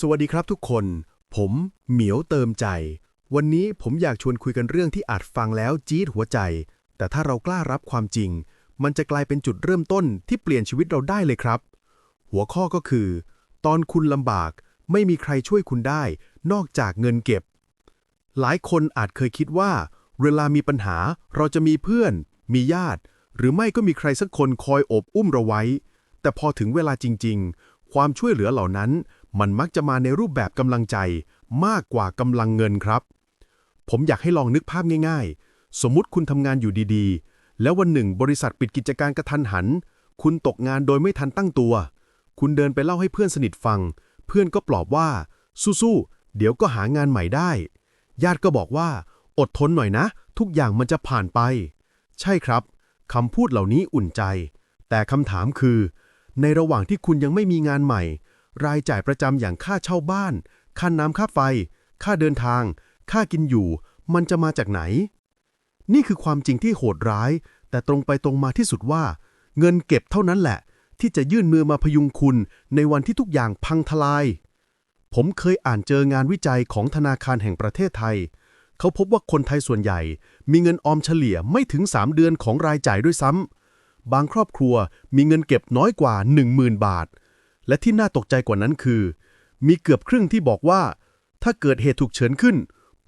สวัสดีครับทุกคน ผมเหมียวเติมใจ วันนี้ผมอยากชวนคุยกันเรื่องที่อาจฟังแล้วจี๊ดหัวใจ แต่ถ้าเรากล้ารับความจริง มันจะกลายเป็นจุดเริ่มต้นที่เปลี่ยนชีวิตเราได้เลยครับ หัวข้อก็คือ ตอนคุณลำบากไม่มีใครช่วยคุณได้ นอกจากเงินเก็บ หลายคนอาจเคยคิดว่า เวลามีปัญหาเราจะมีเพื่อน มีญาติ หรือไม่ก็มีใครสักคนคอยอบอุ้มเราไว้ แต่พอถึงเวลาจริง ๆ ความช่วยเหลือเหล่านั้น มันมักจะมาในรูปแบบกำลังใจมากกว่ากำลังเงินครับ ผมอยากให้ลองนึกภาพง่ายๆ สมมุติคุณทำงานอยู่ดีๆ แล้ววันหนึ่งบริษัทปิดกิจการกระทันหัน คุณตกงานโดยไม่ทันตั้งตัว คุณเดินไปเล่าให้เพื่อนสนิทฟัง เพื่อนก็ปลอบว่า สู้ๆ เดี๋ยวก็หางานใหม่ได้ ญาติก็บอกว่า อดทนหน่อยนะ ทุกอย่างมันจะผ่านไป ใช่ครับคำพูดเหล่านี้อุ่นใจ แต่คำถามคือ ในระหว่างที่คุณยังไม่มีงานใหม่ รายจ่ายประจำอย่างค่าเช่าบ้าน ค่าน้ำค่าไฟ ค่าเดินทาง ค่ากินอยู่ มันจะมาจากไหน นี่คือความจริงที่โหดร้าย แต่ตรงไปตรงมาที่สุดว่า เงินเก็บเท่านั้นแหละ ที่จะยื่นมือมาพยุงคุณในวันที่ทุกอย่างพังทลาย ผมเคยอ่านเจองานวิจัยของธนาคารแห่งประเทศไทย เขาพบว่าคนไทยส่วนใหญ่ มีเงินออมเฉลี่ยไม่ถึง 3 เดือนของรายจ่ายด้วยซ้ำบางครอบครัวมีเงินเก็บน้อยกว่า 10,000 บาท และที่น่าตกใจกว่านั้นคือ มีเกือบครึ่งที่บอกว่า ถ้าเกิดเหตุฉุกเฉินขึ้น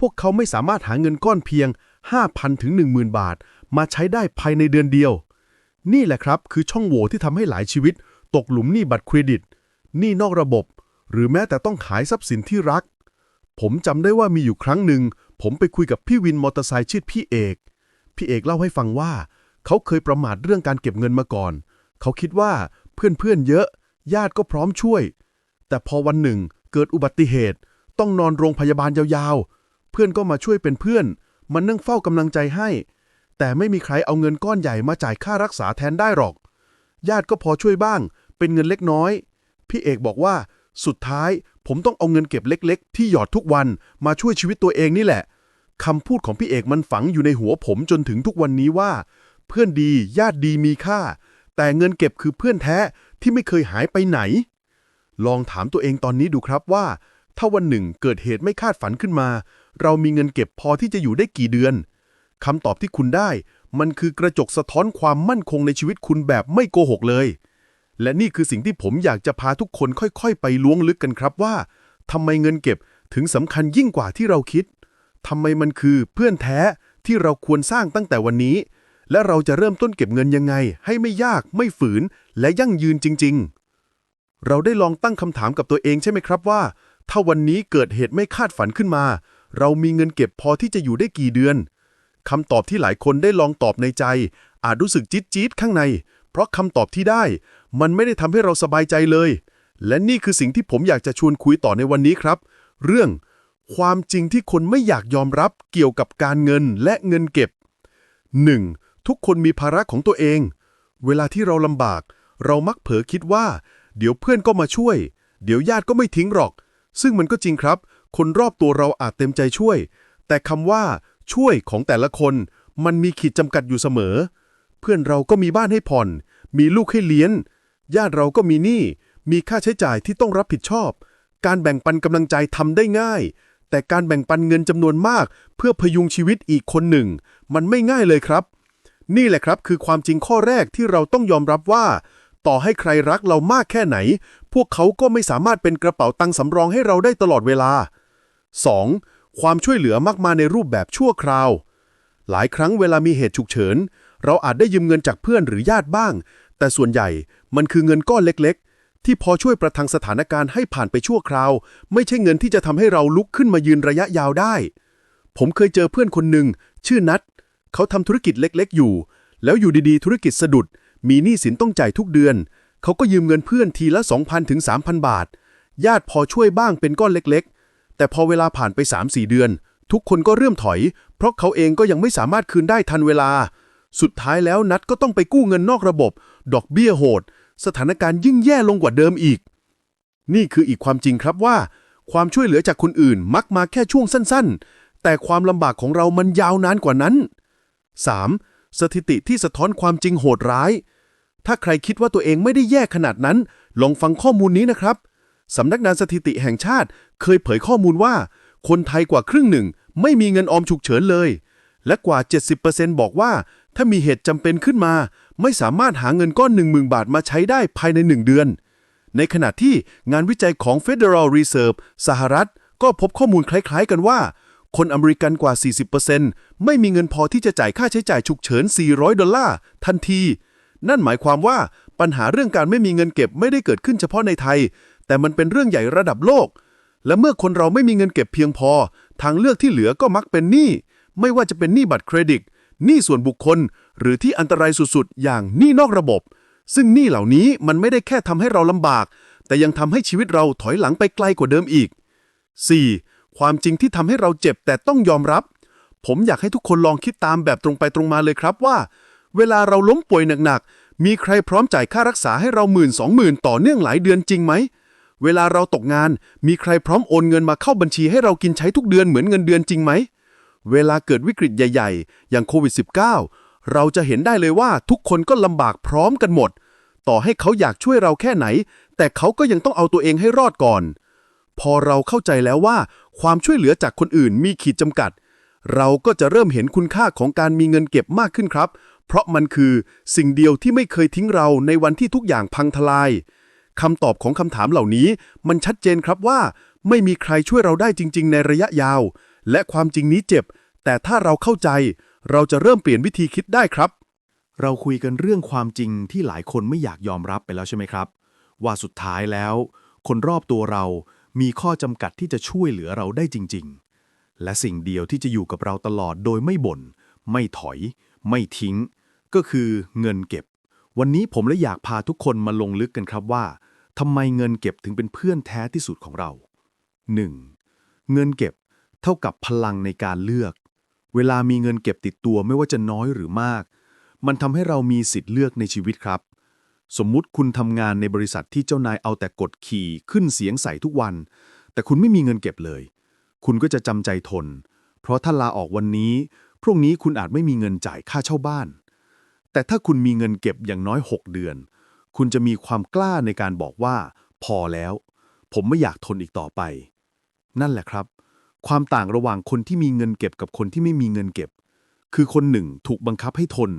พวกเขาไม่สามารถหาเงินก้อนเพียง 5,000 ถึง 10,000 บาท มาใช้ได้ภายในเดือนเดียว นี่แหละครับคือช่องโหว่ที่ทำให้หลายชีวิต ตกหลุมหนี้บัตรเครดิตหนี้นอกระบบ หรือแม้แต่ต้องขายทรัพย์สินที่รัก ผมจำได้ว่ามีอยู่ครั้งหนึ่ง ผมไปคุยกับพี่วินมอเตอร์ไซค์ชื่อพี่เอก พี่เอกเล่าให้ฟังว่า เขาเคยประมาทเรื่องการเก็บเงินมาก่อน เขาคิดว่าเพื่อนๆเยอะ ญาติก็พร้อมช่วย แต่พอวันหนึ่งเกิดอุบัติเหตุ ต้องนอนโรงพยาบาลยาวๆ เพื่อนก็มาช่วยเป็นเพื่อน มันนั่งเฝ้ากำลังใจให้ แต่ไม่มีใครเอาเงินก้อนใหญ่มาจ่ายค่ารักษาแทนได้หรอก ญาติก็พอช่วยบ้าง เป็นเงินเล็กน้อย พี่เอกบอกว่าสุดท้ายผมต้องเอาเงินเก็บเล็ก ๆ ที่หยอดทุกวันมาช่วยชีวิตตัวเองนี่แหละคำพูดของพี่เอกมันฝังอยู่ในหัวผมจนถึงทุกวันนี้ว่า เพื่อนดีญาติดีมีค่า แต่เงินเก็บคือเพื่อนแท้ที่ไม่เคยหายไปไหน ลองถามตัวเองตอนนี้ดูครับว่า ถ้าวันหนึ่งเกิดเหตุไม่คาดฝันขึ้นมา เรามีเงินเก็บพอที่จะอยู่ได้กี่เดือนคำตอบที่คุณได้ มันคือกระจกสะท้อนความมั่นคงในชีวิตคุณแบบไม่โกหกเลย และนี่คือสิ่งที่ผมอยากจะพาทุกคนค่อยๆ ไปล้วงลึกกันครับว่าทำไมเงินเก็บถึงสำคัญยิ่งกว่าที่เราคิดทำไมมันคือเพื่อนแท้ที่เราควรสร้างตั้งแต่วันนี้ และเราจะเริ่มต้นเก็บเงินยังไง ให้ไม่ยากไม่ฝืน และยั่งยืนจริง ๆ เราได้ลองตั้งคำถามกับตัวเองใช่ไหมครับว่า ถ้าวันนี้เกิดเหตุไม่คาดฝันขึ้นมา เรามีเงินเก็บพอที่จะอยู่ได้กี่เดือนคำตอบที่หลายคนได้ลองตอบในใจ อาจรู้สึกจี๊ดจี๊ดข้างใน เพราะคำตอบที่ได้ มันไม่ได้ทำให้เราสบายใจเลย และนี่คือสิ่งที่ผมอยากจะชวนคุยต่อในวันนี้ครับ เรื่องความจริงที่คนไม่อยากยอมรับเกี่ยวกับการเงินและเงินเก็บ 1. ทุกคนมีภาระของตัวเอง เวลาที่เราลำบาก เรามักเผลอคิดว่า เดี๋ยวเพื่อนก็มาช่วย เดี๋ยวญาติก็ไม่ทิ้งหรอก ซึ่งมันก็จริงครับ คนรอบตัวเราอาจเต็มใจช่วย แต่คำว่า ช่วยของแต่ละคน มันมีขีดจำกัดอยู่เสมอ เพื่อนเราก็มีบ้านให้ผ่อน มีลูกให้เลี้ยงญาติเราก็มีหนี้มีค่าใช้จ่ายที่ต้องรับผิดชอบ การแบ่งปันกำลังใจทำได้ง่าย แต่การแบ่งปันเงินจำนวนมาก เพื่อพยุงชีวิตอีกคนหนึ่ง มันไม่ง่ายเลยครับ นี่แหละครับคือความจริงข้อแรกที่เราต้องยอมรับว่า ต่อให้ใครรักเรามากแค่ไหน พวกเขาก็ไม่สามารถเป็นกระเป๋าตังค์สำรองให้เราได้ตลอดเวลา 2. ความช่วยเหลือมักมาในรูปแบบชั่วคราว หลายครั้งเวลามีเหตุฉุกเฉิน เราอาจได้ยืมเงินจากเพื่อนหรือญาติบ้าง แต่ส่วนใหญ่มันคือเงินก้อนเล็กๆ ที่พอช่วยประทังสถานการณ์ให้ผ่านไปชั่วคราว ไม่ใช่เงินที่จะทำให้เราลุกขึ้นมายืนระยะยาวได้ ผมเคยเจอเพื่อนคนหนึ่งชื่อนัท เขาทำธุรกิจเล็กๆ อยู่ แล้วอยู่ดีๆ ธุรกิจสะดุด มีหนี้สินต้องจ่ายทุกเดือน เขาก็ยืมเงินเพื่อนทีละ 2,000ถึง3,000 บาท ญาติพอช่วยบ้างเป็นก้อนเล็กๆ แต่พอเวลาผ่านไป 3-4 เดือน ทุกคนก็เริ่มถอย เพราะเขาเองก็ยังไม่สามารถคืนได้ทันเวลา สุดท้ายแล้วนัดก็ต้องไปกู้เงินนอกระบบ ดอกเบี้ยโหด สถานการณ์ยิ่งแย่ลงกว่าเดิมอีก นี่คืออีกความจริงครับว่า ความช่วยเหลือจากคนอื่นมักมาแค่ช่วงสั้น ๆ แต่ความลำบากของเรามันยาวนานกว่านั้น 3. สถิติที่สะท้อนความจริงโหดร้าย ถ้าใครคิดว่าตัวเองไม่ได้แย่ขนาดนั้น ลองฟังข้อมูลนี้นะครับ สำนักงานสถิติแห่งชาติ เคยเผยข้อมูลว่า คนไทยกว่าครึ่งหนึ่ง ไม่มีเงินออมฉุกเฉินเลย และกว่า 70%บอกว่า ถ้ามีเหตุจำเป็นขึ้นมา ไม่สามารถหาเงินก้อน 10,000 บาทมาใช้ได้ภายใน 1 เดือน ในขณะที่งานวิจัยของ Federal Reserve สหรัฐ ก็พบข้อมูลคล้าย ๆ กันว่า คนอเมริกันกว่า 40%ไม่มีเงินพอที่จะจ่ายค่าใช้จ่ายฉุกเฉิน 400 ดอลลาร์ทันที นั่นหมายความว่าปัญหาเรื่องการไม่มีเงินเก็บไม่ได้เกิดขึ้นเฉพาะในไทย แต่มันเป็นเรื่องใหญ่ระดับโลก และเมื่อคนเราไม่มีเงินเก็บเพียงพอ ทางเลือกที่เหลือก็มักเป็นหนี้ไม่ว่าจะเป็นหนี้บัตรเครดิตหนี้ส่วนบุคคล หรือที่อันตรายสุดๆ อย่างหนี้นอกระบบ ซึ่งหนี้เหล่านี้มันไม่ได้แค่ทำให้เราลำบาก แต่ยังทำให้ชีวิตเราถอยหลังไปไกลกว่าเดิมอีก 4. ความจริงที่ทำให้เราเจ็บแต่ต้องยอมรับ ผมอยากให้ทุกคนลองคิดตามแบบตรงไปตรงมาเลยครับว่า เวลาเราล้มป่วยหนักๆ มีใครพร้อมจ่ายค่ารักษาให้เราหมื่นสองหมื่นต่อเนื่องหลายเดือนจริงไหม เวลาเราตกงาน มีใครพร้อมโอนเงินมาเข้าบัญชีให้เรากินใช้ทุกเดือนเหมือนเงินเดือนจริงไหม เวลาเกิดวิกฤตใหญ่ ๆ อย่างโควิด -19 เราจะเห็นได้เลยว่าทุกคนก็ลำบากพร้อมกันหมด ต่อให้เขาอยากช่วยเราแค่ไหน แต่เขาก็ยังต้องเอาตัวเองให้รอดก่อน พอเราเข้าใจแล้วว่า ความช่วยเหลือจากคนอื่นมีขีดจำกัด เราก็จะเริ่มเห็นคุณค่าของการมีเงินเก็บมากขึ้นครับ เพราะมันคือสิ่งเดียวที่ไม่เคยทิ้งเราในวันที่ทุกอย่างพังทลายคำตอบของคำถามเหล่านี้มันชัดเจนครับว่า ไม่มีใครช่วยเราได้จริง ๆ ในระยะยาว และความจริงนี้เจ็บ แต่ถ้าเราเข้าใจ เราจะเริ่มเปลี่ยนวิธีคิดได้ครับ เราคุยกันเรื่องความจริงที่หลายคนไม่อยากยอมรับไปแล้วใช่ไหมครับ ว่าสุดท้ายแล้ว คนรอบตัวเรา มีข้อจำกัดที่จะช่วยเหลือเราได้จริง ๆ และสิ่งเดียวที่จะอยู่กับเราตลอดโดยไม่บ่น ไม่ถอย ไม่ทิ้ง ก็คือเงินเก็บ วันนี้ผมเลยอยากพาทุกคนมาลงลึกกันครับว่าทำไมเงินเก็บถึงเป็นเพื่อนแท้ที่สุดของเรา 1. เงินเก็บเท่ากับพลังในการเลือก เวลามีเงินเก็บติดตัวไม่ว่าจะน้อยหรือมาก มันทำให้เรามีสิทธิ์เลือกในชีวิตครับ สมมุติคุณทำงานในบริษัทที่เจ้านายเอาแต่กดขี่ขึ้นเสียงใส่ทุกวัน แต่คุณไม่มีเงินเก็บเลย คุณก็จะจำใจทน เพราะถ้าลาออกวันนี้ พรุ่งนี้คุณอาจไม่มีเงินจ่ายค่าเช่าบ้าน แต่ถ้าคุณมีเงินเก็บอย่างน้อย 6 เดือน คุณจะมีความกล้าในการบอกว่า พอแล้ว ผมไม่อยากทนอีกต่อไป นั่นแหละครับ ความต่างระหว่างคนที่มีเงินเก็บกับคนที่ไม่มีเงินเก็บ คือคนหนึ่งถูกบังคับให้ทน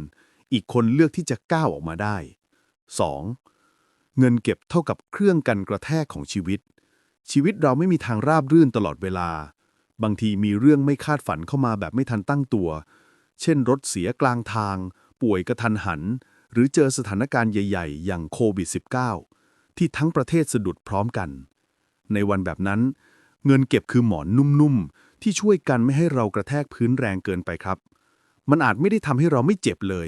อีกคนเลือกที่จะก้าวออกมาได้ 2. เงินเก็บเท่ากับเครื่องกันกระแทกของชีวิต ชีวิตเราไม่มีทางราบรื่นตลอดเวลา บางทีมีเรื่องไม่คาดฝันเข้ามาแบบไม่ทันตั้งตัว เช่นรถเสียกลางทาง ป่วยกระทันหัน หรือเจอสถานการณ์ใหญ่ ๆ อย่างโควิด -19 ที่ทั้งประเทศสะดุดพร้อมกัน ในวันแบบนั้น เงินเก็บคือหมอนนุ่มๆ ที่ช่วยกันไม่ให้เรากระแทกพื้นแรงเกินไปครับ มันอาจไม่ได้ทำให้เราไม่เจ็บเลย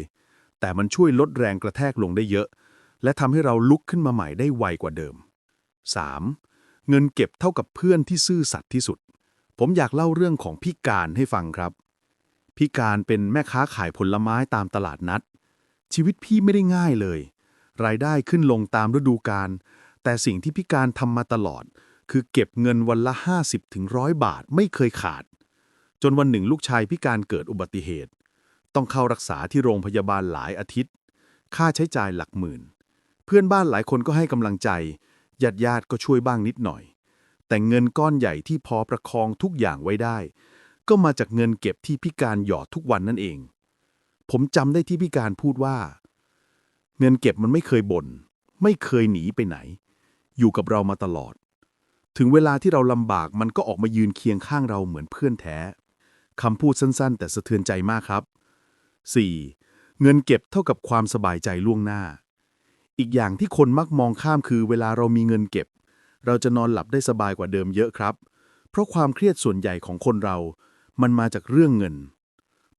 แต่มันช่วยลดแรงกระแทกลงได้เยอะ และทำให้เราลุกขึ้นมาใหม่ได้ไวกว่าเดิม 3. เงินเก็บเท่ากับเพื่อนที่ซื่อสัตย์ที่สุด ผมอยากเล่าเรื่องของพี่การให้ฟังครับ พี่การเป็นแม่ค้าขายผลไม้ตามตลาดนัด ชีวิตพี่ไม่ได้ง่ายเลย รายได้ขึ้นลงตามฤดูกาล แต่สิ่งที่พี่การทำมาตลอด คือเก็บเงินวันละ 50ถึงร้อยบาทไม่เคยขาด จนวันหนึ่งลูกชายพี่การเกิดอุบัติเหตุ ต้องเข้ารักษาที่โรงพยาบาลหลายอาทิตย์ ค่าใช้จ่ายหลักหมื่น พื่อนบ้านหลายคนก็ให้กำลังใจ ญาติญาติก็ช่วยบ้างนิดหน่อย แต่เงินก้อนใหญ่ที่พอประคองทุกอย่างไว้ได้ ก็มาจากเงินเก็บที่พี่การหยอดทุกวันนั่นเอง ผมจำได้ที่พี่การพูดว่า เงินเก็บมันไม่เคยบน่นไม่เคยหนีไปไหน อยู่กับเรามาตลอด ถึงเวลาที่เราลำบากมันก็ออกมายืนเคียงข้างเราเหมือนเพื่อนแท้คำพูดสั้น ๆ แต่สะเทือนใจมากครับ 4. เงินเก็บเท่ากับความสบายใจล่วงหน้า อีกอย่างที่คนมักมองข้ามคือเวลาเรามีเงินเก็บ เราจะนอนหลับได้สบายกว่าเดิมเยอะครับ เพราะความเครียดส่วนใหญ่ของคนเรา มันมาจากเรื่องเงิน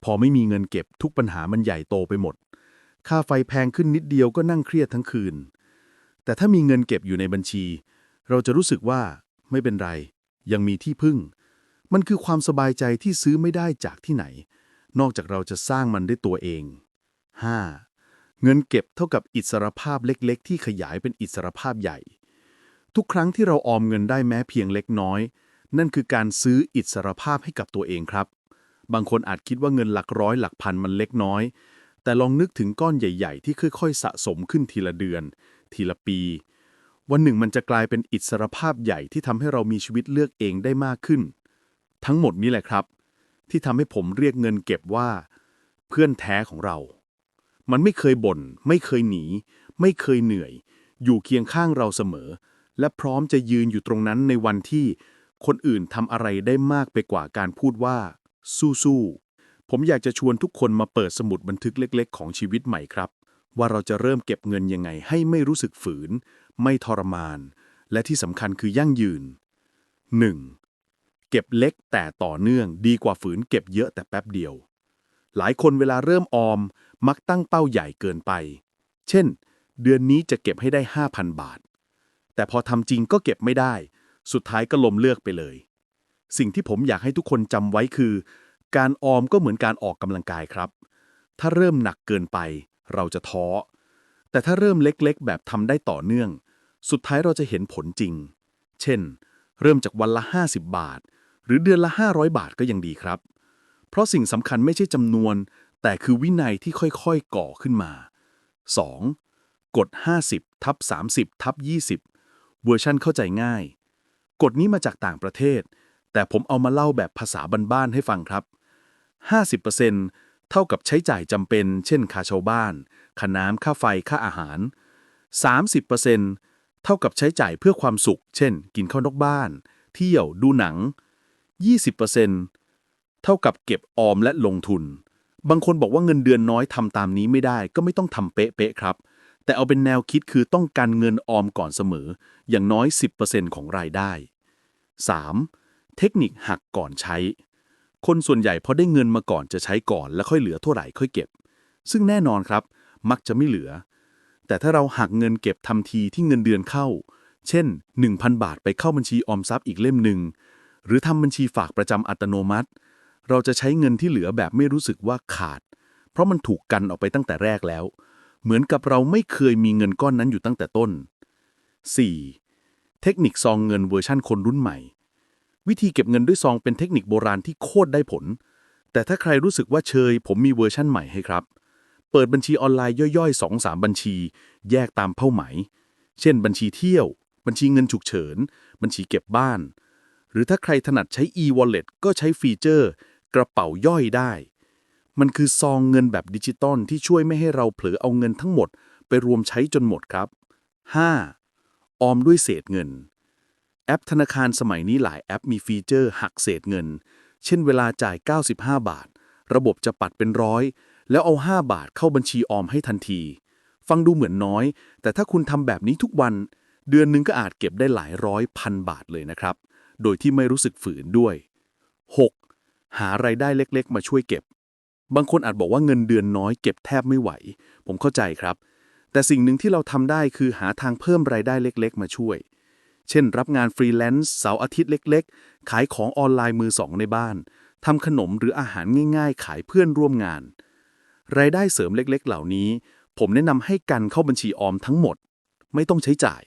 พอไม่มีเงินเก็บทุกปัญหามันใหญ่โตไปหมด ค่าไฟแพงขึ้นนิดเดียวก็นั่งเครียดทั้งคืน แต่ถ้ามีเงินเก็บอยู่ในบัญชี เราจะรู้สึกว่าไม่เป็นไร ยังมีที่พึ่ง มันคือความสบายใจที่ซื้อไม่ได้จากที่ไหน นอกจากเราจะสร้างมันด้วยตัวเอง 5. เงินเก็บเท่ากับอิสรภาพเล็กๆ ที่ขยายเป็นอิสรภาพใหญ่ ทุกครั้งที่เราออมเงินได้แม้เพียงเล็กน้อย นั่นคือการซื้ออิสรภาพให้กับตัวเองครับ บางคนอาจคิดว่าเงินหลักร้อยหลักพันมันเล็กน้อย แต่ลองนึกถึงก้อนใหญ่ ๆ ที่ค่อยๆ สะสมขึ้นทีละเดือน ทีละปี วันหนึ่งมันจะกลายเป็นอิสรภาพใหญ่ที่ทำให้เรามีชีวิตเลือกเองได้มากขึ้น ทั้งหมดนี้แหละครับ ที่ทำให้ผมเรียกเงินเก็บว่า เพื่อนแท้ของเรา มันไม่เคยบ่น ไม่เคยหนี ไม่เคยเหนื่อย อยู่เคียงข้างเราเสมอ และพร้อมจะยืนอยู่ตรงนั้นในวันที่ คนอื่นทำอะไรได้มากไปกว่าการพูดว่า สู้ๆผมอยากจะชวนทุกคนมาเปิดสมุดบันทึกเล็ก ๆ ของชีวิตใหม่ครับ ว่าเราจะเริ่มเก็บเงินยังไงให้ไม่รู้สึกฝืน ไม่ทรมาน และที่สำคัญคือยั่งยืน 1. เก็บเล็กแต่ต่อเนื่องดีกว่าฝืนเก็บเยอะแต่แป๊บเดียวหลายคนเวลาเริ่มออม มักตั้งเป้าใหญ่เกินไป เช่น เดือนนี้จะเก็บให้ได้ 5,000 บาท แต่พอทำจริงก็เก็บไม่ได้ สุดท้ายก็ลมเลือกไปเลย สิ่งที่ผมอยากให้ทุกคนจำไว้คือ การออมก็เหมือนการออกกำลังกายครับ ถ้าเริ่มหนักเกินไป เราจะท้อ แต่ถ้าเริ่มเล็กๆ แบบทำได้ต่อเนื่อง สุดท้ายเราจะเห็นผลจริง เช่น เริ่มจากวันละ 50 บาท หรือเดือนละ 500 บาทก็ยังดีครับ เพราะสิ่งสำคัญไม่ใช่จำนวน แต่คือวินัยที่ค่อยๆก่อขึ้นมา 2. กฎ 50ทับ30ทับ20 เวอร์ชั่นเข้าใจง่าย กฎนี้มาจากต่างประเทศ แต่ผมเอามาเล่าแบบภาษาบ้านๆให้ฟังครับ 50%เท่ากับใช้จ่ายจำเป็น เช่นค่าเช่าบ้าน ค่าน้ำค่าไฟ ค่าอาหาร 30%เท่ากับใช้จ่ายเพื่อความสุข เช่น กินข้าวนอกบ้าน เที่ยว ดูหนัง 20%เท่ากับเก็บออมและลงทุน บางคนบอกว่าเงินเดือนน้อยทำตามนี้ไม่ได้ ก็ไม่ต้องทำเป๊ะๆครับ แต่เอาเป็นแนวคิดคือต้องการเงินออมก่อนเสมอ อย่างน้อย 10%ของรายได้ 3. เทคนิคหักก่อนใช้ คนส่วนใหญ่พอได้เงินมาก่อนจะใช้ก่อน แล้วค่อยเหลือเท่าไหร่ค่อยเก็บ ซึ่งแน่นอนครับ มักจะไม่เหลือ แต่ถ้าเราหักเงินเก็บทันทีที่เงินเดือนเข้า เช่น 1,000 บาทไปเข้าบัญชีออมทรัพย์อีกเล่มหนึ่งหรือทำบัญชีฝากประจำอัตโนมัติ เราจะใช้เงินที่เหลือแบบไม่รู้สึกว่าขาด เพราะมันถูกกันออกไปตั้งแต่แรกแล้ว เหมือนกับเราไม่เคยมีเงินก้อนนั้นอยู่ตั้งแต่ต้น 4. เทคนิคซองเงินเวอร์ชั่นคนรุ่นใหม่ วิธีเก็บเงินด้วยซองเป็นเทคนิคโบราณที่โคตรได้ผล แต่ถ้าใครรู้สึกว่าเชย ผมมีเวอร์ชั่นใหม่ให้ครับ เปิดบัญชีออนไลน์ย่อยๆ2-3บัญชี แยกตามเป้าหมาย เช่น บัญชีเที่ยว บัญชีเงินฉุกเฉิน บัญชีเก็บบ้าน หรือถ้าใครถนัดใช้ e-wallet ก็ใช้ฟีเจอร์ กระเป๋าย่อยได้ มันคือซองเงินแบบดิจิตอลที่ช่วยไม่ให้เราเผลอเอาเงินทั้งหมด ไปรวมใช้จนหมดครับ 5. ออมด้วยเศษเงิน แอปธนาคารสมัยนี้หลายแอปมีฟีเจอร์หักเศษเงิน เช่นเวลาจ่าย 95 บาท ระบบจะปัดเป็นร้อยแล้วเอา 5 บาทเข้าบัญชีออมให้ทันที ฟังดูเหมือนน้อย แต่ถ้าคุณทำแบบนี้ทุกวัน เดือนหนึ่งก็อาจเก็บได้หลายร้อยพันบาทเลยนะครับ โดยที่ไม่รู้สึกฝืนด้วย 6. หาไรายได้เล็กๆ มาช่วยเก็บ บางคนอาจบอกว่าเงินเดือนน้อยเก็บแทบไม่ไหว ผมเข้าใจครับ แต่สิ่งหนึ่งที่เราทำได้คือหาทางเพิ่มรายได้เล็ก ๆ มาช่วย เช่น รับงานฟรีแลนซ์เสาร์อาทิตย์เล็ก ๆ ขายของออนไลน์มือสองในบ้านทำขนมหรืออาหารง่าย ๆ ขายเพื่อนร่วมงาน รายได้เสริมเล็กๆ เหล่านี้ ผมแนะนำให้กันเข้าบัญชีออมทั้งหมด ไม่ต้องใช้จ่าย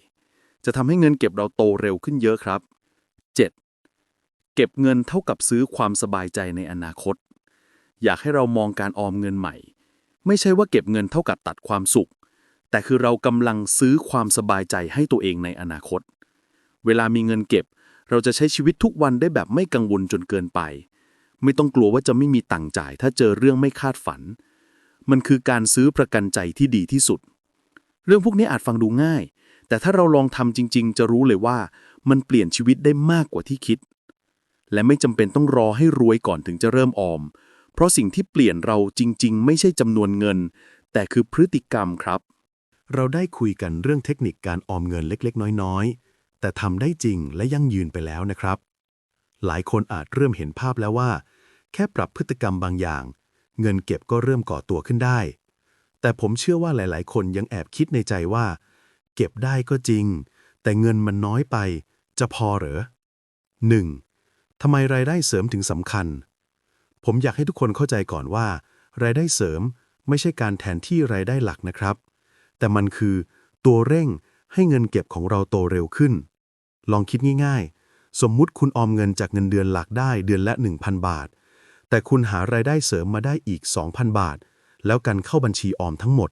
จะทำให้เงินเก็บเราโตเร็วขึ้นเยอะครับ 7. เก็บเงินเท่ากับซื้อความสบายใจในอนาคต อยากให้เรามองการออมเงินใหม่ ไม่ใช่ว่าเก็บเงินเท่ากับตัดความสุข แต่คือเรากำลังซื้อความสบายใจให้ตัวเองในอนาคต เวลามีเงินเก็บ เราจะใช้ชีวิตทุกวันได้แบบไม่กังวลจนเกินไป ไม่ต้องกลัวว่าจะไม่มีตังค์จ่าย ถ้าเจอเรื่องไม่คาดฝัน มันคือการซื้อประกันใจที่ดีที่สุด เรื่องพวกนี้อาจฟังดูง่าย แต่ถ้าเราลองทำจริง ๆ จะรู้เลยว่า มันเปลี่ยนชีวิตได้มากกว่าที่คิด และไม่จำเป็นต้องรอให้รวยก่อนถึงจะเริ่มออม เพราะสิ่งที่เปลี่ยนเราจริง ๆ ไม่ใช่จำนวนเงิน แต่คือพฤติกรรมครับ เราได้คุยกันเรื่องเทคนิคการออมเงินเล็กๆ น้อยๆ แต่ทำได้จริงและยั่งยืนไปแล้วนะครับ หลายคนอาจเริ่มเห็นภาพแล้วว่า แค่ปรับพฤติกรรมบางอย่าง เงินเก็บก็เริ่มก่อตัวขึ้นได้ แต่ผมเชื่อว่าหลาย ๆ คนยังแอบคิดในใจว่า เก็บได้ก็จริง แต่เงินมันน้อยไป จะพอเหรอ 1. ทำไมรายได้เสริมถึงสำคัญ ผมอยากให้ทุกคนเข้าใจก่อนว่า รายได้เสริมไม่ใช่การแทนที่รายได้หลักนะครับ แต่มันคือตัวเร่งให้เงินเก็บของเราโตเร็วขึ้น ลองคิดง่ายๆ สมมุติคุณออมเงินจากเงินเดือนหลักได้เดือนละ 1,000 บาท แต่คุณหารายได้เสริมมาได้อีก 2,000 บาท แล้วกันเข้าบัญชีออมทั้งหมด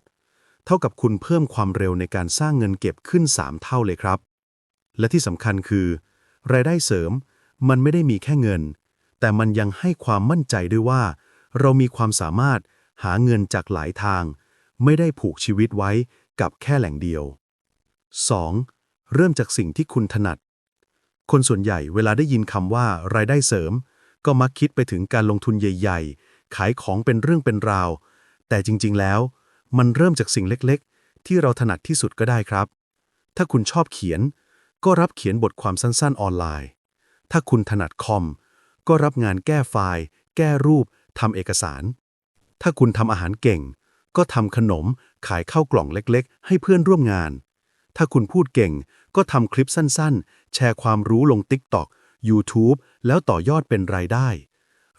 เท่ากับคุณเพิ่มความเร็วในการสร้างเงินเก็บขึ้น 3 เท่าเลยครับ และที่สำคัญคือ รายได้เสริม มันไม่ได้มีแค่เงิน แต่มันยังให้ความมั่นใจด้วยว่า เรามีความสามารถหาเงินจากหลายทาง ไม่ได้ผูกชีวิตไว้กับแค่แหล่งเดียว 2. เริ่มจากสิ่งที่คุณถนัด คนส่วนใหญ่เวลาได้ยินคำว่ารายได้เสริม ก็มักคิดไปถึงการลงทุนใหญ่ๆ ขายของเป็นเรื่องเป็นราว แต่จริงๆแล้ว มันเริ่มจากสิ่งเล็กๆ ที่เราถนัดที่สุดก็ได้ครับ ถ้าคุณชอบเขียน ก็รับเขียนบทความสั้นๆออนไลน์ ถ้าคุณถนัดคอม ก็รับงานแก้ไฟล์ แก้รูปทำเอกสาร ถ้าคุณทำอาหารเก่ง ก็ทำขนมขายข้าวกล่องเล็กๆ ให้เพื่อนร่วมงาน ถ้าคุณพูดเก่ง ก็ทำคลิปสั้นๆ แชร์ความรู้ลง TikTok YouTube แล้วต่อยอดเป็นรายได้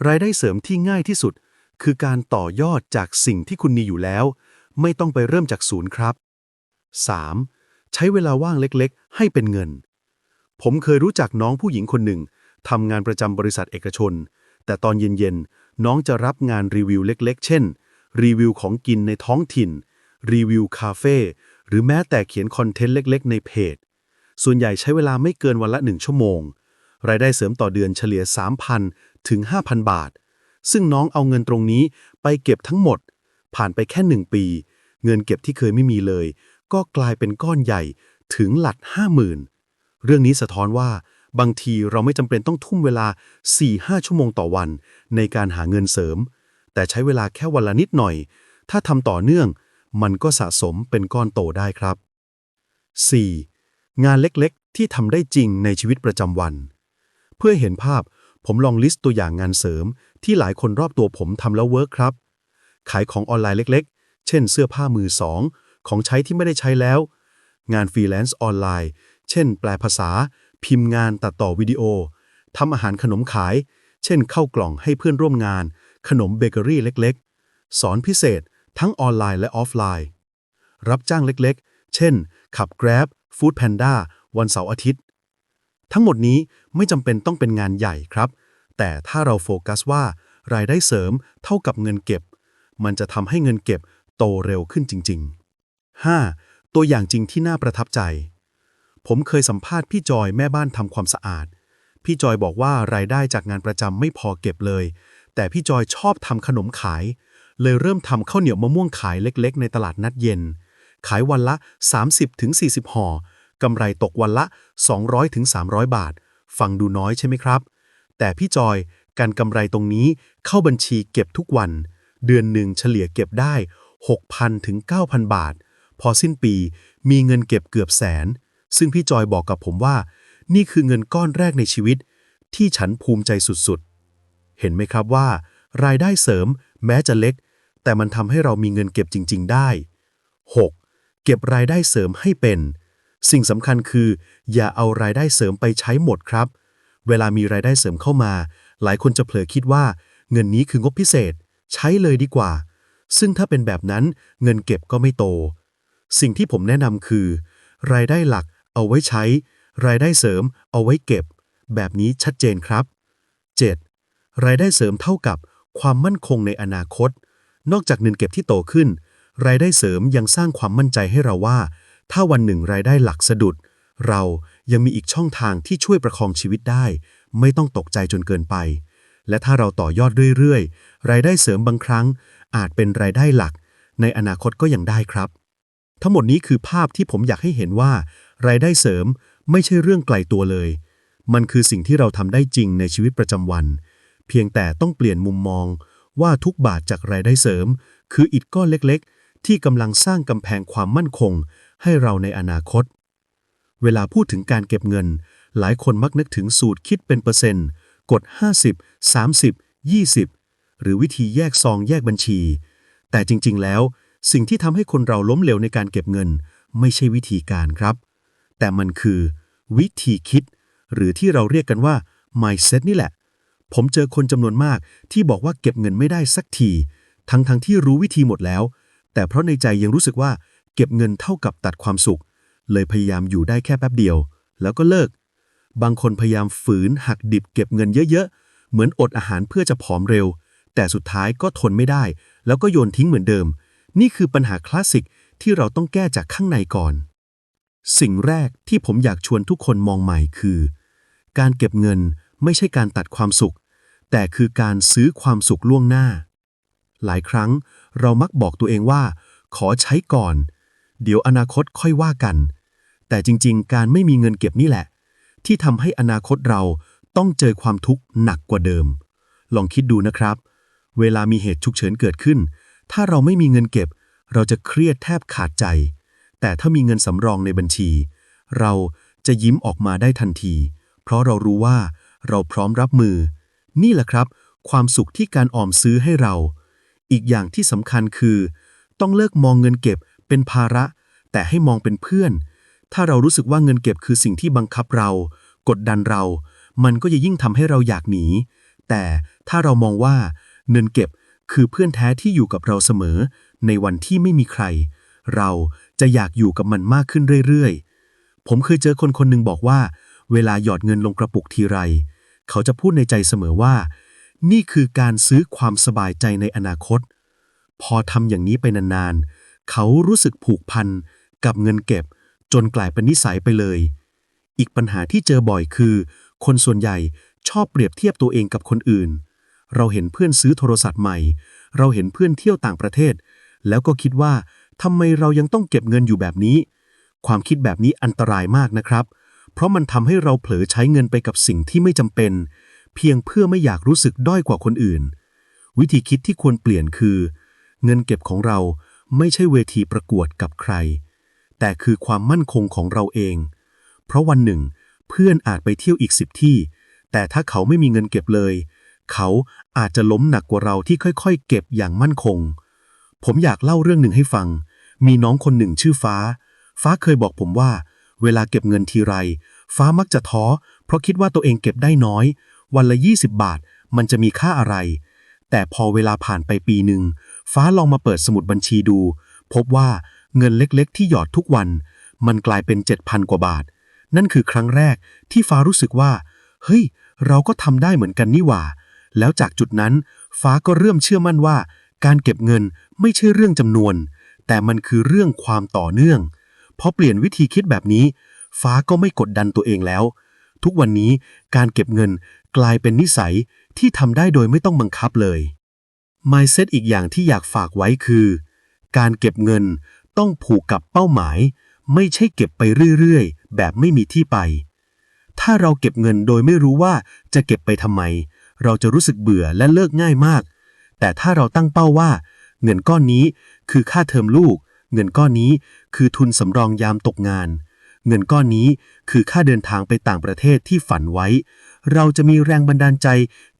รายได้เสริมที่ง่ายที่สุด คือการต่อยอดจากสิ่งที่คุณมีอยู่แล้ว ไม่ต้องไปเริ่มจากศูนย์ครับ 3. ใช้เวลาว่างเล็กๆ ให้เป็นเงิน ผมเคยรู้จักน้องผู้หญิงคนหนึ่งทำงานประจำบริษัทเอกชน แต่ตอนเย็นๆ น้องจะรับงานรีวิวเล็กๆ เช่น รีวิวของกินในท้องถิ่น รีวิวคาเฟ่ หรือแม้แต่เขียนคอนเทนต์เล็กๆ ในเพจ ส่วนใหญ่ใช้เวลาไม่เกินวันละ1ชั่วโมง รายได้เสริมต่อเดือนเฉลี่ย 3,000 ถึง 5,000 บาท ซึ่งน้องเอาเงินตรงนี้ไปเก็บทั้งหมด ผ่านไปแค่1ปี เงินเก็บที่เคยไม่มีเลย ก็กลายเป็นก้อนใหญ่ถึงหลัก50,000 เรื่องนี้สะท้อนว่า บางทีเราไม่จำเป็นต้องทุ่มเวลา 4-5 ชั่วโมงต่อวัน ในการหาเงินเสริม แต่ใช้เวลาแค่วันละนิดหน่อย ถ้าทำต่อเนื่อง มันก็สะสมเป็นก้อนโตได้ครับ 4. งานเล็กๆ ที่ทำได้จริงในชีวิตประจำวัน เพื่อเห็นภาพผมลองลิสต์ตัวอย่างงานเสริม ที่หลายคนรอบตัวผมทำแล้วเวิร์กครับ ขายของออนไลน์เล็กๆ เช่นเสื้อผ้ามือสอง ของใช้ที่ไม่ได้ใช้แล้ว งานฟรีแลนซ์ออนไลน์ เช่น แปลภาษา พิมพ์งานตัดต่อวิดีโอทำอาหารขนมขาย เช่นเข้ากล่องให้เพื่อนร่วมงาน ขนมเบเกอรี่เล็กๆ สอนพิเศษ ทั้งออนไลน์และออฟไลน์ รับจ้างเล็กๆ เช่น ขับ Grab Food Panda วันเสาร์อาทิตย์ ทั้งหมดนี้ไม่จำเป็นต้องเป็นงานใหญ่ครับ แต่ถ้าเราโฟกัสว่า รายได้เสริมเท่ากับเงินเก็บ มันจะทำให้เงินเก็บโตเร็วขึ้นจริง ๆ 5. ตัวอย่างจริงที่น่าประทับใจ ผมเคยสัมภาษณ์พี่จอยแม่บ้านทำความสะอาด พี่จอยบอกว่ารายได้จากงานประจำไม่พอเก็บเลย แต่พี่จอยชอบทำขนมขาย เลยเริ่มทำข้าวเหนียวมะม่วงขายเล็ก ๆ ในตลาดนัดเย็น ขายวันละ 30-40ห่อกำไรตกวันละ 200-300 บาท ฟังดูน้อยใช่ไหมครับ แต่พี่จอยการกำไรตรงนี้เข้าบัญชีเก็บทุกวัน เดือนหนึ่งเฉลี่ยเก็บได้ 6,000ถึง9,000 บาท พอสิ้นปีมีเงินเก็บเกือบแสน ซึ่งพี่จอยบอกกับผมว่า นี่คือเงินก้อนแรกในชีวิต ที่ฉันภูมิใจสุดๆ เห็นไหมครับว่า รายได้เสริมแม้จะเล็ก แต่มันทำให้เรามีเงินเก็บจริง ๆ ได้ 6. เก็บรายได้เสริมให้เป็น สิ่งสำคัญคือ อย่าเอารายได้เสริมไปใช้หมดครับ เวลามีรายได้เสริมเข้ามา หลายคนจะเผลอคิดว่า เงินนี้คืองบพิเศษ ใช้เลยดีกว่า ซึ่งถ้าเป็นแบบนั้นเงินเก็บก็ไม่โต สิ่งที่ผมแนะนำคือ รายได้หลัก เอาไว้ใช้ รายได้เสริม เอาไว้เก็บ แบบนี้ชัดเจนครับ 7. รายได้เสริมเท่ากับความมั่นคงในอนาคต นอกจากเงินเก็บที่โตขึ้น รายได้เสริมยังสร้างความมั่นใจให้เราว่า ถ้าวันหนึ่งรายได้หลักสะดุด เรายังมีอีกช่องทางที่ช่วยประคองชีวิตได้ ไม่ต้องตกใจจนเกินไป และถ้าเราต่อยอดเรื่อยๆ รายได้เสริมบางครั้ง อาจเป็นรายได้หลัก ในอนาคตก็ยังได้ครับ ทั้งหมดนี้คือภาพที่ผมอยากให้เห็นว่า รายได้เสริมไม่ใช่เรื่องไกลตัวเลย มันคือสิ่งที่เราทำได้จริงในชีวิตประจำวัน เพียงแต่ต้องเปลี่ยนมุมมองว่าทุกบาทจากรายได้เสริม คืออิฐก้อนเล็กๆ ที่กำลังสร้างกำแพงความมั่นคง ให้เราในอนาคต เวลาพูดถึงการเก็บเงิน หลายคนมักนึกถึงสูตรคิดเป็นเปอร์เซ็นต์ กด 50 30 20 หรือวิธีแยกซองแยกบัญชี แต่จริงๆแล้ว สิ่งที่ทำให้คนเราล้มเหลวในการเก็บเงิน ไม่ใช่วิธีการครับ แต่มันคือ วิธีคิด หรือที่เราเรียกกันว่า mindset นี่แหละ ผมเจอคนจำนวนมากที่บอกว่าเก็บเงินไม่ได้สักที ทั้งๆทที่รู้วิธีหมดแล้ว แต่เพราะในใจยังรู้สึกว่า เก็บเงินเท่ากับตัดความสุข เลยพยายามอยู่ได้แค่แป๊บเดียว แล้วก็เลิก บางคนพยายามฝืนหักดิบเก็บเงินเยอะๆ เหมือนอดอาหารเพื่อจะผอมเร็ว แต่สุดท้ายก็ทนไม่ได้ แล้วก็โยนทิ้งเหมือนเดิม นี่คือปัญหาคลาสสิกที่เราต้องแก้จากข้างในก่อน สิ่งแรกที่ผมอยากชวนทุกคนมองใหม่คือ การเก็บเงินไม่ใช่การตัดความสุข แต่คือการซื้อความสุขล่วงหน้า หลายครั้งเรามักบอกตัวเองว่า ขอใช้ก่อน เดี๋ยวอนาคตค่อยว่ากัน แต่จริงๆ การไม่มีเงินเก็บนี่แหละ ที่ทำให้อนาคตเราต้องเจอความทุกข์หนักกว่าเดิม ลองคิดดูนะครับ เวลามีเหตุฉุกเฉินเกิดขึ้น ถ้าเราไม่มีเงินเก็บ เราจะเครียดแทบขาดใจ แต่ถ้ามีเงินสำรองในบัญชี เราจะยิ้มออกมาได้ทันที เพราะเรารู้ว่าเราพร้อมรับมือ นี่แหละครับ ความสุขที่การออมซื้อให้เรา อีกอย่างที่สำคัญคือ ต้องเลิกมองเงินเก็บเป็นภาระ แต่ให้มองเป็นเพื่อน ถ้าเรารู้สึกว่าเงินเก็บคือสิ่งที่บังคับเรา กดดันเรา มันก็จะยิ่งทำให้เราอยากหนี แต่ถ้าเรามองว่าเงินเก็บคือเพื่อนแท้ที่อยู่กับเราเสมอ ในวันที่ไม่มีใคร เรา จะอยากอยู่กับมันมากขึ้นเรื่อยๆ ผมเคยเจอคนคนหนึ่งบอกว่า เวลาหยอดเงินลงกระปุกทีไร เขาจะพูดในใจเสมอว่า นี่คือการซื้อความสบายใจในอนาคต พอทำอย่างนี้ไปนานๆ เขารู้สึกผูกพันกับเงินเก็บ จนกลายเป็นนิสัยไปเลย อีกปัญหาที่เจอบ่อยคือ คนส่วนใหญ่ชอบเปรียบเทียบตัวเองกับคนอื่น เราเห็นเพื่อนซื้อโทรศัพท์ใหม่ เราเห็นเพื่อนเที่ยวต่างประเทศ แล้วก็คิดว่า ทำไมเรายังต้องเก็บเงินอยู่แบบนี้ ความคิดแบบนี้อันตรายมากนะครับ เพราะมันทำให้เราเผลอใช้เงินไปกับสิ่งที่ไม่จำเป็น เพียงเพื่อไม่อยากรู้สึกด้อยกว่าคนอื่น วิธีคิดที่ควรเปลี่ยนคือ เงินเก็บของเราไม่ใช่เวทีประกวดกับใคร แต่คือความมั่นคงของเราเอง เพราะวันหนึ่ง เพื่อนอาจไปเที่ยวอีกสิบที่ แต่ถ้าเขาไม่มีเงินเก็บเลย เขาอาจจะล้มหนักกว่าเราที่ค่อยๆ เก็บอย่างมั่นคง ผมอยากเล่าเรื่องหนึ่งให้ฟัง มีน้องคนหนึ่งชื่อฟ้า ฟ้าเคยบอกผมว่า เวลาเก็บเงินทีไร ฟ้ามักจะท้อ เพราะคิดว่าตัวเองเก็บได้น้อย วันละ 20 บาท มันจะมีค่าอะไร แต่พอเวลาผ่านไปปีหนึ่ง ฟ้าลองมาเปิดสมุดบัญชีดู พบว่าเงินเล็กๆ ที่หยอดทุกวัน มันกลายเป็น 7,000 กว่าบาท นั่นคือครั้งแรกที่ฟ้ารู้สึกว่า เฮ้ย เราก็ทำได้เหมือนกันนี่หว่า แล้วจากจุดนั้น ฟ้าก็เริ่มเชื่อมั่นว่า การเก็บเงินไม่ใช่เรื่องจำนวน แต่มันคือเรื่องความต่อเนื่องพอเปลี่ยนวิธีคิดแบบนี้ ฟ้าก็ไม่กดดันตัวเองแล้ว ทุกวันนี้การเก็บเงินกลายเป็นนิสัยที่ทำได้โดยไม่ต้องบังคับเลย mindset อีกอย่างที่อยากฝากไว้คือ การเก็บเงินต้องผูกกับเป้าหมาย ไม่ใช่เก็บไปเรื่อยๆ แบบไม่มีที่ไป ถ้าเราเก็บเงินโดยไม่รู้ว่าจะเก็บไปทำไม เราจะรู้สึกเบื่อและเลิกง่ายมาก แต่ถ้าเราตั้งเป้าว่า เงินก้อนนี้คือค่าเทอมลูก เงินก้อนนี้คือทุนสำรองยามตกงาน เงินก้อนนี้คือค่าเดินทางไปต่างประเทศที่ฝันไว้ เราจะมีแรงบันดาลใจ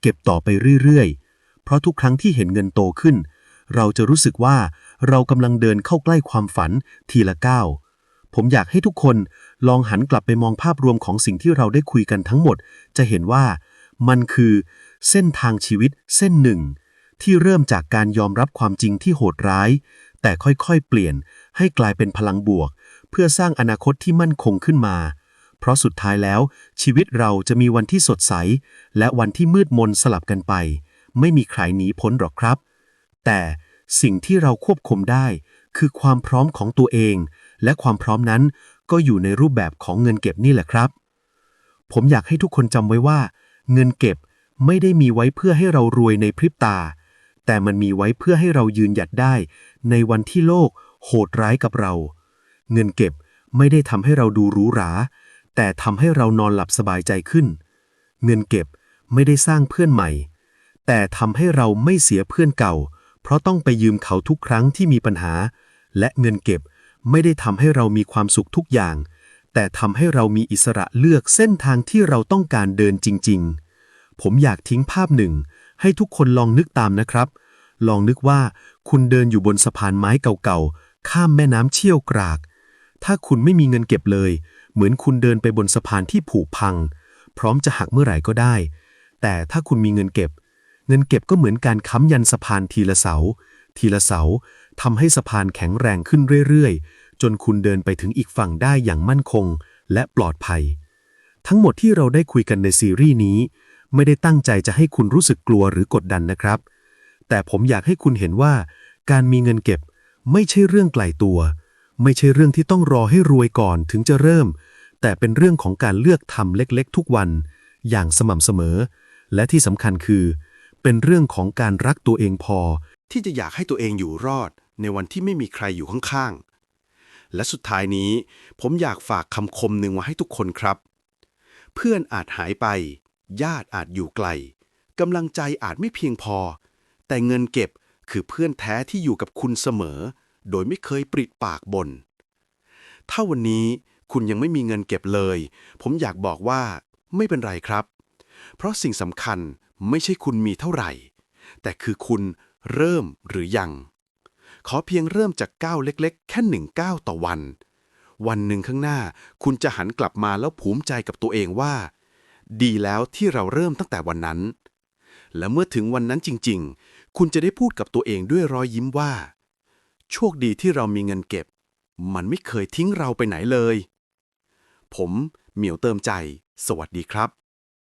เก็บต่อไปเรื่อยๆ เพราะทุกครั้งที่เห็นเงินโตขึ้น เราจะรู้สึกว่าเรากำลังเดินเข้าใกล้ความฝันทีละก้าวผมอยากให้ทุกคนลองหันกลับไปมองภาพรวมของสิ่งที่เราได้คุยกันทั้งหมด จะเห็นว่ามันคือเส้นทางชีวิตเส้นหนึ่ง ที่เริ่มจากการยอมรับความจริงที่โหดร้าย แต่ค่อยๆ เปลี่ยนให้กลายเป็นพลังบวก เพื่อสร้างอนาคตที่มั่นคงขึ้นมา เพราะสุดท้ายแล้ว ชีวิตเราจะมีวันที่สดใส และวันที่มืดมนสลับกันไป ไม่มีใครหนีพ้นหรอกครับ แต่สิ่งที่เราควบคุมได้ คือความพร้อมของตัวเอง และความพร้อมนั้นก็อยู่ในรูปแบบของเงินเก็บนี่แหละครับ ผมอยากให้ทุกคนจำไว้ว่า เงินเก็บไม่ได้มีไว้เพื่อให้เรารวยในพริบตา แต่มันมีไว้เพื่อให้เรายืนหยัดได้ ในวันที่โลก โหดร้ายกับเรา เงินเก็บไม่ได้ทำให้เราดูหรูหรา แต่ทำให้เรานอนหลับสบายใจขึ้น เงินเก็บไม่ได้สร้างเพื่อนใหม่ แต่ทำให้เราไม่เสียเพื่อนเก่า เพราะต้องไปยืมเขาทุกครั้งที่มีปัญหา และเงินเก็บไม่ได้ทำให้เรามีความสุขทุกอย่าง แต่ทำให้เรามีอิสระเลือกเส้นทางที่เราต้องการเดินจริง ๆ ผมอยากทิ้งภาพหนึ่ง ให้ทุกคนลองนึกตามนะครับ ลองนึกว่าคุณเดินอยู่บนสะพานไม้เก่าๆ ข้ามแม่น้ำเชี่ยวกราก ถ้าคุณไม่มีเงินเก็บเลย เหมือนคุณเดินไปบนสะพานที่ผุพัง พร้อมจะหักเมื่อไหร่ก็ได้ แต่ถ้าคุณมีเงินเก็บ เงินเก็บก็เหมือนการค้ำยันสะพานทีละเสา ทีละเสาทำให้สะพานแข็งแรงขึ้นเรื่อยๆ จนคุณเดินไปถึงอีกฝั่งได้อย่างมั่นคงและปลอดภัย ทั้งหมดที่เราได้คุยกันในซีรีส์นี้ ไม่ได้ตั้งใจจะให้คุณรู้สึกกลัวหรือกดดันนะครับ แต่ผมอยากให้คุณเห็นว่า การมีเงินเก็บไม่ใช่เรื่องไกลตัว ไม่ใช่เรื่องที่ต้องรอให้รวยก่อนถึงจะเริ่ม แต่เป็นเรื่องของการเลือกทำเล็กๆ ทุกวัน อย่างสม่ำเสมอ และที่สำคัญคือ เป็นเรื่องของการรักตัวเองพอ ที่จะอยากให้ตัวเองอยู่รอด ในวันที่ไม่มีใครอยู่ข้างๆ และสุดท้ายนี้ ผมอยากฝากคำคมหนึ่งไว้ให้ทุกคนครับ เพื่อนอาจหายไป ญาติอาจอยู่ไกลกำลังใจอาจไม่เพียงพอ แต่เงินเก็บคือเพื่อนแท้ที่อยู่กับคุณเสมอ โดยไม่เคยปริปากบน่นถ้าวันนี้คุณยังไม่มีเงินเก็บเลย ผมอยากบอกว่าไม่เป็นไรครับ เพราะสิ่งสำคัญไม่ใช่คุณมีเท่าไหร่ แต่คือคุณเริ่มหรือยัง ขอเพียงเริ่มจากก้าวเล็ก ๆ แค่หนึ่งก้าวต่อวัน วันหนึ่งข้างหน้าคุณจะหันกลับมาแล้วภูมิใจกับตัวเองว่า ดีแล้วที่เราเริ่มตั้งแต่วันนั้น และเมื่อถึงวันนั้นจริง ๆ คุณจะได้พูดกับตัวเองด้วยรอยยิ้มว่า โชคดีที่เรามีเงินเก็บ มันไม่เคยทิ้งเราไปไหนเลย ผมเหมียวเติมใจ สวัสดีครับ